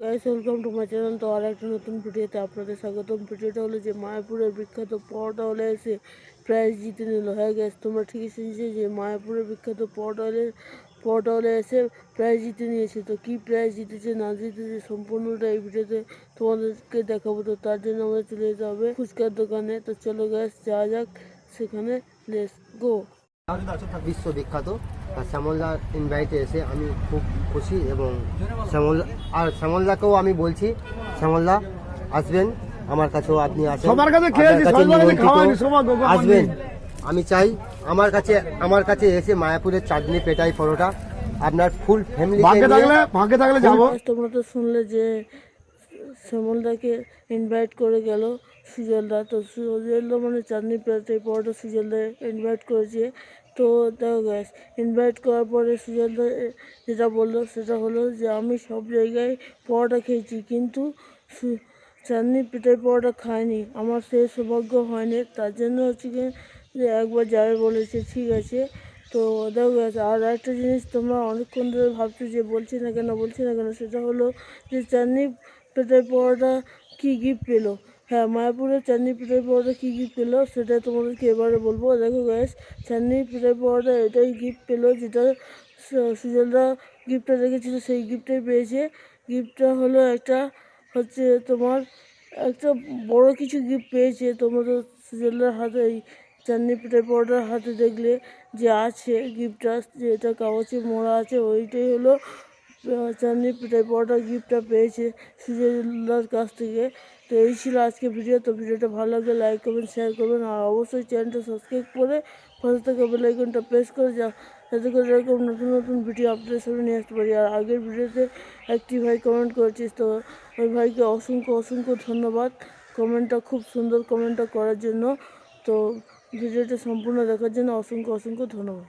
Guys welcome to my channel তো আর একটা নতুন ভিডিওতে আপনাদের স্বাগতম। ভিডিওটা হলো যে মায়াপুরের বিখ্যাত পরোটা হলে এসে প্রাইজ জিতে নিল। হ্যাঁ গ্যাস তোমরা ঠিকই শুনছো যে মায়াপুরের বিখ্যাত পরোটা হলে পরোটা হলে এসে প্রাইজ জিতে নিয়েছে। তো কী প্রাইজ জিতেছে, না জিতেছে সম্পূর্ণটা এই ভিডিওতে তোমাদেরকে দেখাবো। তো তার জন্য আমাদের চলে যেতে হবে ফুচকার দোকানে। তো চলো গ্যাস যাওয়া যাক। সেখানে লেস গো বিশ্ববিখ্যাত। আর শ্যামলদার ইনভাইটে এসে আমি খুব খুশি এবং শ্যামল আর শ্যামলদাকেও আমি বলছি শ্যামলদা আসবেন আমার কাছেও আপনি। আসবেন। আমি চাই আমার কাছে আমার কাছে এসে মায়াপুরের চাটনি পেটাই পরোটা। আপনার ফুল ফ্যামিলি ভাগ্যে থাকলে যাব। তোমরা তো শুনলে যে শ্যামলদাকে ইনভাইট করে গেল। সুজলদা তো সুজলদা মানে চাঁদনি প্লেটে পরোটা সুজলদা ইনভাইট করেছে। তো দেখো গ্যাস ইনভাইট করার পরে এ- যেটা বলল সেটা হলো যে আমি সব জায়গায় পরোটা খেয়েছি কিন্তু চাঁদনি পিঠাই পরোটা খাইনি। আমার সেই সৌভাগ্য হয়নি। তার জন্য হচ্ছে কি যে একবার যাবে বলেছে ঠিক আছে। তো দেখো guys, আর একটা জিনিস তোমরা অনেকক্ষণ ধরে ভাবছ যে বলছি না কেন বলছি না কেন সেটা হলো যে চাঁদনি পেটাই পরোটা কী গিফট পেল? হ্যাঁ মায়াপুরের চাঁদনি পিঠাই পরোটা কী গিফট পেল সেটা তোমাদেরকে এবারে বলব। দেখো গ্যাস চাঁদনি পিঠাই পরোটা এটাই গিফট পেল যেটা সু- সুজলদা গিফটটা রেখেছিল, সেই গিফটটাই পেয়েছে। গিফটটা হলো একটা হচ্ছে তোমার একটা বড় কিছু গিফট পেয়েছে। তোমাদের তো সুজলদার হাতে, এই চাঁদনি পিঠাই পরোটার হাতে দেখলে যে আছে গিফটটা যে এটা কাগজে মোড়া আছে, ওইটাই হলো চাঁদনি পিঠাই পরোটা গিফটটা পেয়েছে সুজলদার কাছ থেকে। তো এই ছিল আজকে ভিডিও তো ভিডিওটা ভালো লাগলে লাইক করবেন শেয়ার করবেন। আর অবশ্যই চ্যানেলটা সাবস্ক্রাইব করে পাশে থেকে বেলাইকনটা প্রেস করে যা যাতে করে এরকম নতুন নতুন ভিডিও আপনাদের সামনে নিয়ে আসতে পারি। আর আগের ভিডিওতে একটি ভাই কমেন্ট করেছিস তো ওই ভাইকে অসংখ্য অসংখ্য ধন্যবাদ কমেন্টটা খুব সুন্দর কমেন্টটা করার জন্য। তো ভিডিওটা সম্পূর্ণ দেখার জন্য অসংখ্য অসংখ্য ধন্যবাদ।